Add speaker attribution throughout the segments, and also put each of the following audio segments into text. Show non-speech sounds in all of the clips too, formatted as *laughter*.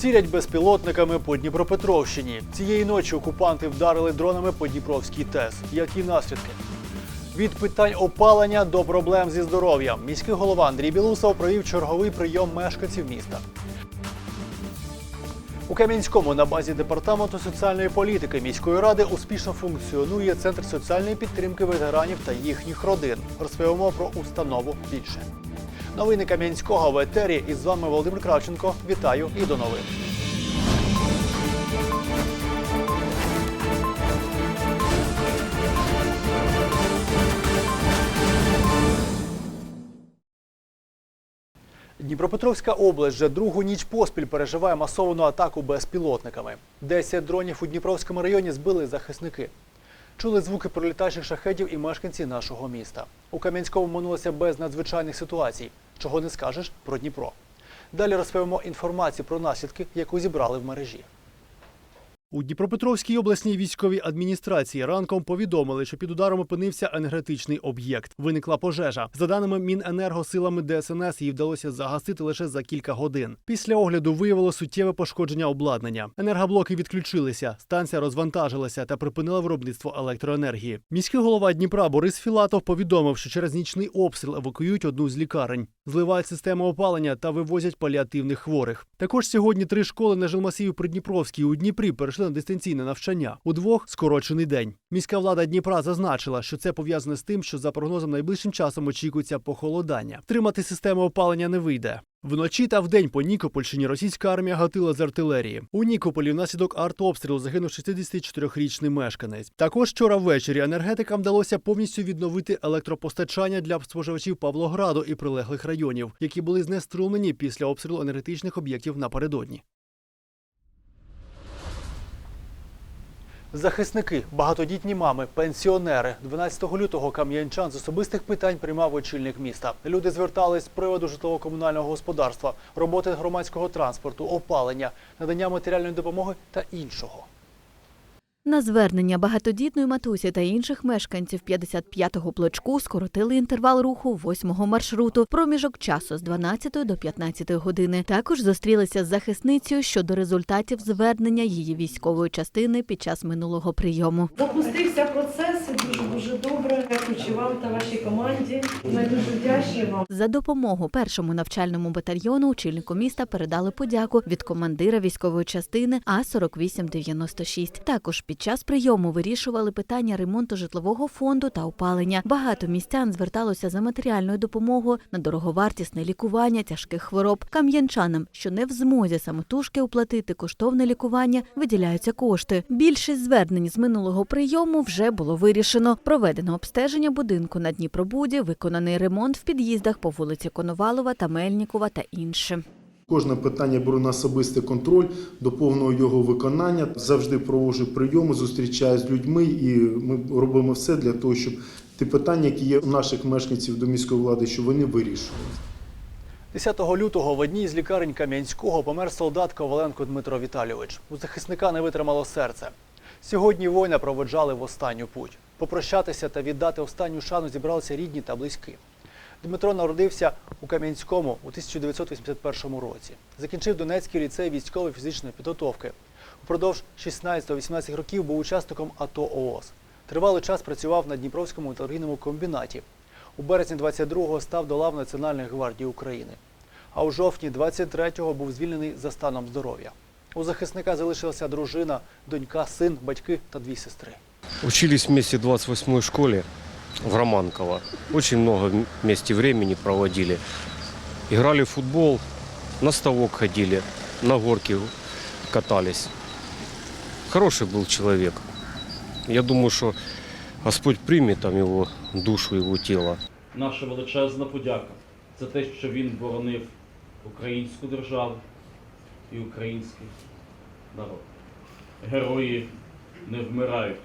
Speaker 1: Цілять безпілотниками по Дніпропетровщині. Цієї ночі окупанти вдарили дронами по Дніпровській ТЕС. Які наслідки? Від питань опалення до проблем зі здоров'ям. Міський голова Андрій Білусов провів черговий прийом мешканців міста. У Кам'янському на базі департаменту соціальної політики міської ради успішно функціонує центр соціальної підтримки ветеранів та їхніх родин. Розповімо про установу більше. Новини Кам'янського в етері. І з вами Володимир Кравченко. Вітаю і до новин. Дніпропетровська область вже другу ніч поспіль переживає масовану атаку безпілотниками. Десять дронів у Дніпровському районі збили захисники. Чули звуки пролітаючих шахедів і мешканці нашого міста. У Кам'янському минулося без надзвичайних ситуацій. Чого не скажеш про Дніпро. Далі розповімо інформацію про наслідки, яку зібрали в мережі. У Дніпропетровській обласній військовій адміністрації ранком повідомили, що під ударом опинився енергетичний об'єкт. Виникла пожежа. За даними Міненерго, силами ДСНС її вдалося загасити лише за кілька годин. Після огляду виявило суттєве пошкодження обладнання. Енергоблоки відключилися, станція розвантажилася та припинила виробництво електроенергії. Міський голова Дніпра Борис Філатов повідомив, що через нічний обстріл евакуюють одну з лікарень, зливають систему опалення та вивозять паліативних хворих. Також сьогодні три школи на жилмасиві Придніпровській у Дніпрі перейшли на дистанційне навчання. У двох скорочений день. Міська влада Дніпра зазначила, що це пов'язане з тим, що за прогнозом найближчим часом очікується похолодання. Втримати систему опалення не вийде. Вночі та вдень по Нікопольщині російська армія гатила з артилерії. У Нікополі внаслідок артобстрілу загинув 64-річний мешканець. Також вчора ввечері енергетикам вдалося повністю відновити електропостачання для споживачів Павлограду і прилеглих районів, які були знеструмлені після обстрілу енергетичних об'єктів напередодні. Захисники, багатодітні мами, пенсіонери. 12 лютого кам'янчан з особистих питань приймав очільник міста. Люди звертались з приводу житлово-комунального господарства, роботи громадського транспорту, опалення, надання матеріальної допомоги та іншого.
Speaker 2: На звернення багатодітної матусі та інших мешканців 55-го плочку скоротили інтервал руху 8-го маршруту, проміжок часу з 12 до 15 години. Також зустрілися з захисницею щодо результатів звернення її військової частини під час минулого прийому.
Speaker 3: Допустився процес і дуже дуже добре. Дякуючи вам та вашій команді. Ми дуже вдячні вам.
Speaker 2: За допомогу першому навчальному батальйону очільнику міста передали подяку від командира військової частини А 4896 Також під час прийому вирішували питання ремонту житлового фонду та опалення. Багато містян зверталося за матеріальною допомогою на дороговартісне лікування тяжких хвороб. Кам'янчанам, що не в змозі самотужки оплатити коштовне лікування, виділяються кошти. Більшість звернень з минулого прийому вже було вирішено. Проведено обстеження будинку на Дніпробуді, виконаний ремонт в під'їздах по вулиці Коновалова та Мельнікова та інше.
Speaker 4: Кожне питання беру на особистий контроль до повного його виконання. Завжди проводжу прийоми, зустрічаюся з людьми, і ми робимо все для того, щоб ті питання, які є у наших мешканців до міської влади, щоб вони вирішувалися.
Speaker 1: 10 лютого в одній з лікарень Кам'янського помер солдат Коваленко Дмитро Віталійович. У захисника не витримало серце. Сьогодні воїна проводжали в останню путь. Попрощатися та віддати останню шану зібралися рідні та близькі. Дмитро народився у Кам'янському у 1981 році. Закінчив Донецький ліцей військової фізичної підготовки. Упродовж 16-18 років був учасником АТО ООС. Тривалий час працював на Дніпровському металургійному комбінаті. У березні 22-го став до лав Національної гвардії України. А у жовтні 23-го був звільнений за станом здоров'я. У захисника залишилася дружина, донька, син, батьки та дві сестри.
Speaker 5: Учились вместе в 28-й школе в Романково. Очень много вместе времени проводили. Играли в футбол, на ставок ходили, на горки катались. Хороший был человек. Я думаю, что Господь примет там его душу, его тело.
Speaker 6: Наша величезна подяка за те, що він боронив українську державу і український народ. Герої не вмирають.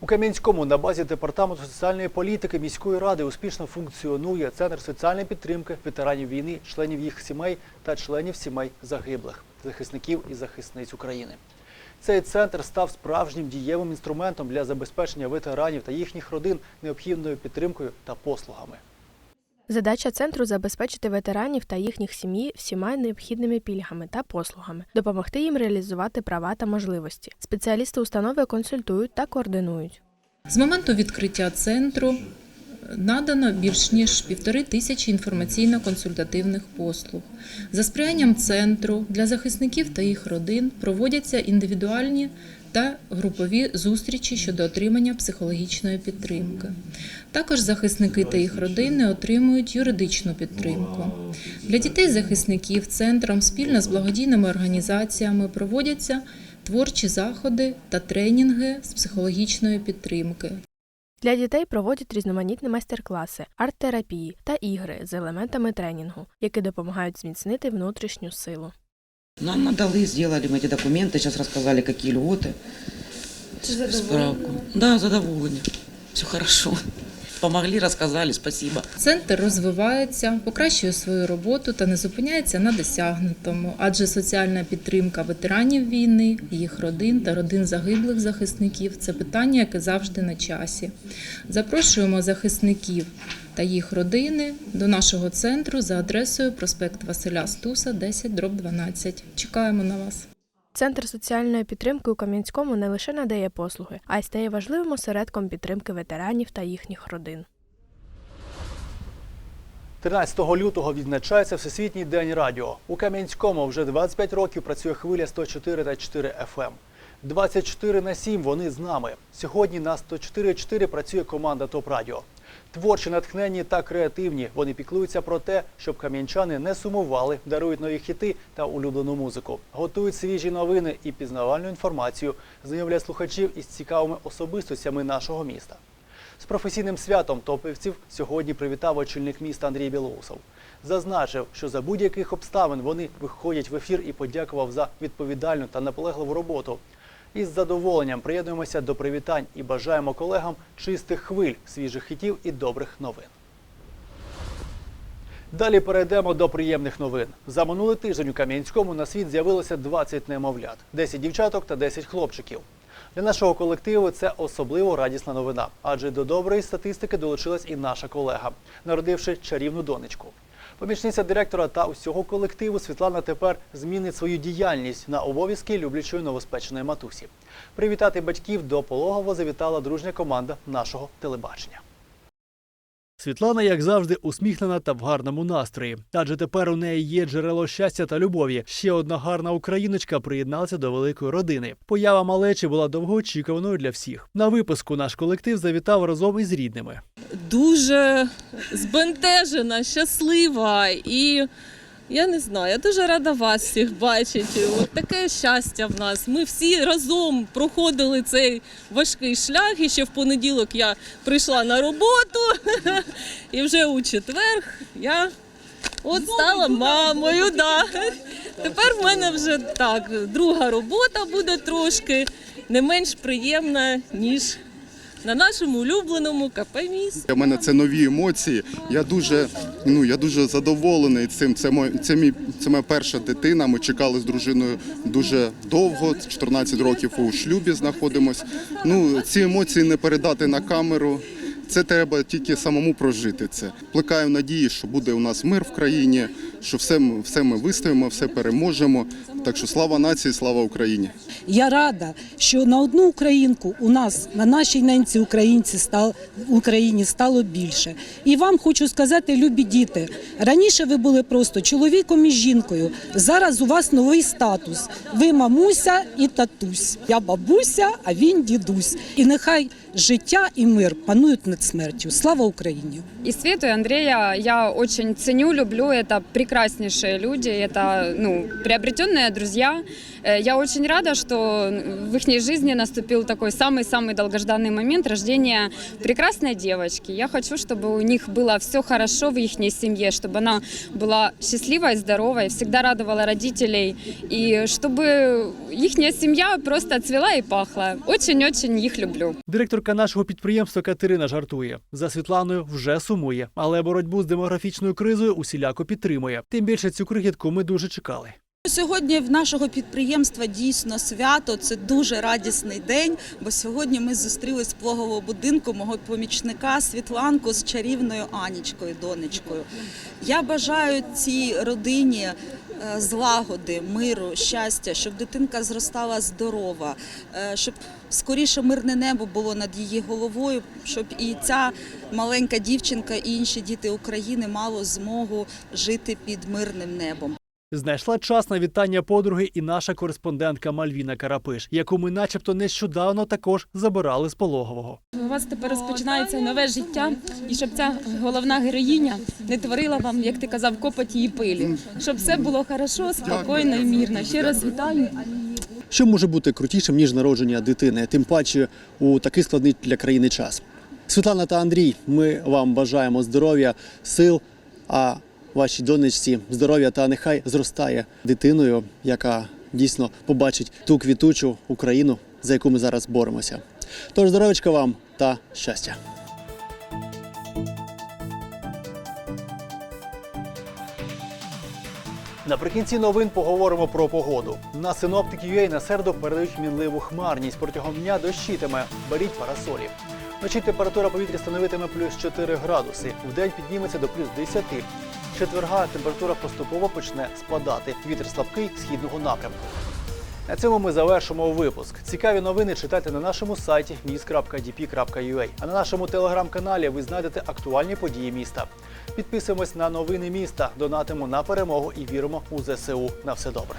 Speaker 1: У Кам'янському на базі департаменту соціальної політики міської ради успішно функціонує центр соціальної підтримки ветеранів війни, членів їх сімей та членів сімей загиблих, захисників і захисниць України. Цей центр став справжнім дієвим інструментом для забезпечення ветеранів та їхніх родин необхідною підтримкою та послугами.
Speaker 7: Задача центру забезпечити ветеранів та їхніх сім'ї всіма необхідними пільгами та послугами, допомогти їм реалізувати права та можливості. Спеціалісти установи консультують та координують.
Speaker 8: З моменту відкриття центру надано більш ніж півтори тисячі інформаційно-консультативних послуг. За сприянням центру для захисників та їх родин проводяться індивідуальні та групові зустрічі щодо отримання психологічної підтримки. Також захисники та їх родини отримують юридичну підтримку. Для дітей захисників центром спільно з благодійними організаціями проводяться творчі заходи та тренінги з психологічної підтримки.
Speaker 7: Для дітей проводять різноманітні майстер-класи, арт-терапії та ігри з елементами тренінгу, які допомагають зміцнити внутрішню силу.
Speaker 9: Нам надали, сделали мы эти документы, сейчас рассказали, какие льготы. Справку. Да, задоволение. Все хорошо. Помогли, рассказали, спасибо.
Speaker 8: Центр розвивається, покращує свою роботу та не зупиняється на досягнутому, адже соціальна підтримка ветеранів війни, їх родин та родин загиблих захисників це питання, яке завжди на часі. Запрошуємо захисників та їх родини до нашого центру за адресою проспект Василя Стуса, 10 12. Чекаємо на вас.
Speaker 7: Центр соціальної підтримки у Кам'янському не лише надає послуги, а й стає важливим осередком підтримки ветеранів та їхніх родин.
Speaker 1: 13 лютого відзначається Всесвітній день радіо. У Кам'янському вже 25 років працює хвиля 104 та 4 FM. 24 на 7 вони з нами. Сьогодні на 104.4 працює команда ТОП Радіо. Творчі, натхненні та креативні. Вони піклуються про те, щоб кам'янчани не сумували, дарують нові хіти та улюблену музику, готують свіжі новини і пізнавальну інформацію, знайомлять слухачів із цікавими особистостями нашого міста. З професійним святом топівців сьогодні привітав очільник міста Андрій Білоусов. Зазначив, що за будь-яких обставин вони виходять в ефір і подякував за відповідальну та наполегливу роботу. Із задоволенням приєднуємося до привітань і бажаємо колегам чистих хвиль, свіжих хітів і добрих новин. Далі перейдемо до приємних новин. За минулий тиждень у Кам'янському на світ з'явилося 20 немовлят, 10 дівчаток та 10 хлопчиків. Для нашого колективу це особливо радісна новина, адже до доброї статистики долучилась і наша колега, народивши чарівну донечку. Помічниця директора та усього колективу Світлана тепер змінить свою діяльність на обов'язки люблячої новоспеченої матусі. Привітати батьків до пологового завітала дружня команда нашого телебачення. Світлана, як завжди, усміхнена та в гарному настрої. Адже тепер у неї є джерело щастя та любові. Ще одна гарна україночка приєдналася до великої родини. Поява малечі була довгоочікуваною для всіх. На випуску наш колектив завітав разом із рідними.
Speaker 10: дуже збентежена, щаслива і. Я не знаю, я дуже рада вас всіх бачити. От таке щастя в нас. Ми всі разом проходили цей важкий шлях. І ще в понеділок я прийшла на роботу, *laughs* і вже у четвер я от стала мамою. Да. Тепер в мене вже так, друга робота буде трошки не менш приємна, ніж на нашому улюбленому КП міст.
Speaker 11: Для мене це нові емоції. Я дуже, ну я дуже задоволений цим. Це мой, це мій це моя перша дитина. Ми чекали з дружиною дуже довго. 14 років у шлюбі знаходимось. Ну ці емоції не передати на камеру. Це треба тільки самому прожити це. Плекаю надії, що буде у нас мир в країні, що все, ми- все ми вистоїмо, все переможемо. Так що слава нації, слава Україні.
Speaker 12: Я рада, що на одну українку у нас на нашій ненці українці стало Україні стало більше. І вам хочу сказати, любі діти, раніше ви були просто чоловіком і жінкою. Зараз у вас новий статус. Ви мамуся і татусь. Я бабуся, а він дідусь. І нехай життя і мир панують над смертю. Слава Україні!
Speaker 13: И Свету, и Андрея я очень ценю, люблю. Это прекраснейшие люди, это ну, приобретенные друзья. Э, Я очень рада, что в их жизни наступил такой самый-самый долгожданный момент рождения прекрасной девочки. Я хочу, чтобы у них было все хорошо в их семье, чтобы она была счастливой, здоровой, всегда радовала родителей, и чтобы их семья просто цвела и пахла. Очень-очень их люблю.
Speaker 1: Директорка нашого підприємства Катерина жартує. За Світланою вже сумує, але боротьбу з демографічною кризою усіляко підтримує. Тим більше цю крихітку ми дуже чекали.
Speaker 14: Сьогодні в нашого підприємства дійсно свято. Це дуже радісний день, бо сьогодні ми зустрілись з пологового будинку мого помічника Світланку з чарівною Анічкою, донечкою. Я бажаю цій родині е, злагоди, миру, щастя, щоб дитинка зростала здорова, е, щоб скоріше мирне небо було над її головою, щоб і ця маленька дівчинка, і інші діти України мало змогу жити під мирним небом.
Speaker 1: Знайшла час на вітання подруги і наша кореспондентка Мальвіна Карапиш, яку ми начебто нещодавно також забирали з пологового.
Speaker 10: У вас тепер розпочинається нове життя, і щоб ця головна героїня не творила вам, як ти казав, копоті і пилі. Щоб все було хорошо, спокійно і мирно. Ще раз вітаю.
Speaker 15: Що може бути крутішим, ніж народження дитини, тим паче у такий складний для країни час. Світлана та Андрій, ми вам бажаємо здоров'я, сил, а вашій донечці здоров'я та нехай зростає дитиною, яка дійсно побачить ту квітучу Україну, за яку ми зараз боремося. Тож здоров'ячка вам та щастя!
Speaker 1: Наприкінці новин поговоримо про погоду. На синоптики UA на середу передають мінливу хмарність. Протягом дня дощитиме. Беріть парасолі. Вночі температура повітря становитиме плюс 4 градуси. Вдень підніметься до плюс 10. Четверга температура поступово почне спадати. Вітер слабкий східного напрямку. На цьому ми завершимо випуск. Цікаві новини читайте на нашому сайті news.dp.ua. А на нашому телеграм-каналі ви знайдете актуальні події міста. Підписуємось на новини міста, донатимо на перемогу і віримо у ЗСУ. На все добре.